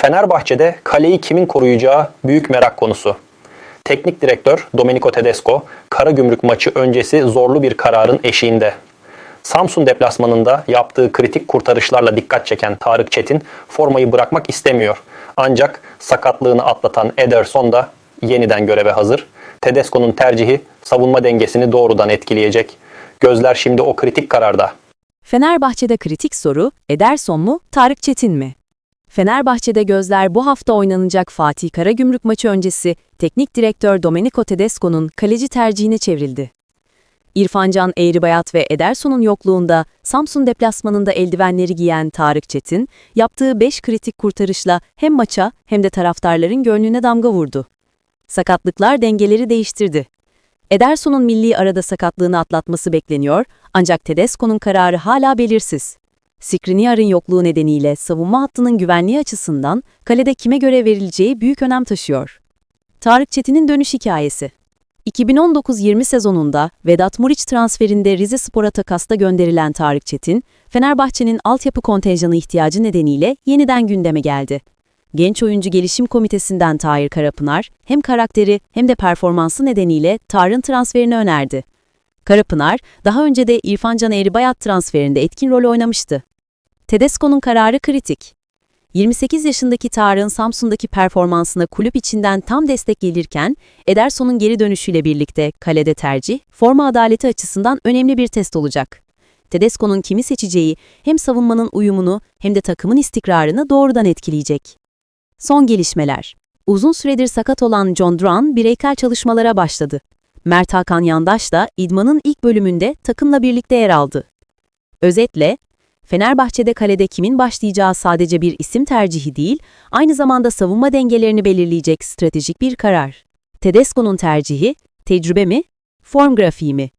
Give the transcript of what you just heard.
Fenerbahçe'de kaleyi kimin koruyacağı büyük merak konusu. Teknik direktör Domenico Tedesco, Karagümrük maçı öncesi zorlu bir kararın eşiğinde. Samsun deplasmanında yaptığı kritik kurtarışlarla dikkat çeken Tarık Çetin formayı bırakmak istemiyor. Ancak sakatlığını atlatan Ederson da yeniden göreve hazır. Tedesco'nun tercihi savunma dengesini doğrudan etkileyecek. Gözler şimdi o kritik kararda. Fenerbahçe'de kritik soru, Ederson mu, Tarık Çetin mi? Fenerbahçe'de gözler bu hafta oynanacak Fatih Karagümrük maçı öncesi teknik direktör Domenico Tedesco'nun kaleci tercihine çevrildi. İrfancan Eğribayat ve Ederson'un yokluğunda Samsun deplasmanında eldivenleri giyen Tarık Çetin, yaptığı 5 kritik kurtarışla hem maça hem de taraftarların gönlüne damga vurdu. Sakatlıklar dengeleri değiştirdi. Ederson'un milli arada sakatlığını atlatması bekleniyor ancak Tedesco'nun kararı hala belirsiz. Skriniar'ın yokluğu nedeniyle savunma hattının güvenliği açısından kalede kime göre verileceği büyük önem taşıyor. Tarık Çetin'in dönüş hikayesi 2019-20 sezonunda Vedat Muriç transferinde Rize Spor'a takasta gönderilen Tarık Çetin, Fenerbahçe'nin altyapı kontenjanı ihtiyacı nedeniyle yeniden gündeme geldi. Genç Oyuncu Gelişim Komitesi'nden Tahir Karapınar, hem karakteri hem de performansı nedeniyle Tarık'ın transferini önerdi. Karapınar, daha önce de İrfan Can Eğribayat transferinde etkin rol oynamıştı. Tedesco'nun kararı kritik. 28 yaşındaki Tarık'ın Samsun'daki performansına kulüp içinden tam destek gelirken, Ederson'un geri dönüşüyle birlikte kalede tercih, forma adaleti açısından önemli bir test olacak. Tedesco'nun kimi seçeceği hem savunmanın uyumunu hem de takımın istikrarını doğrudan etkileyecek. Son gelişmeler. Uzun süredir sakat olan John Duran bireysel çalışmalara başladı. Mert Hakan Yandaş da idmanın ilk bölümünde takımla birlikte yer aldı. Özetle, Fenerbahçe'de kalede kimin başlayacağı sadece bir isim tercihi değil, aynı zamanda savunma dengelerini belirleyecek stratejik bir karar. Tedesco'nun tercihi, tecrübe mi, form grafiği mi?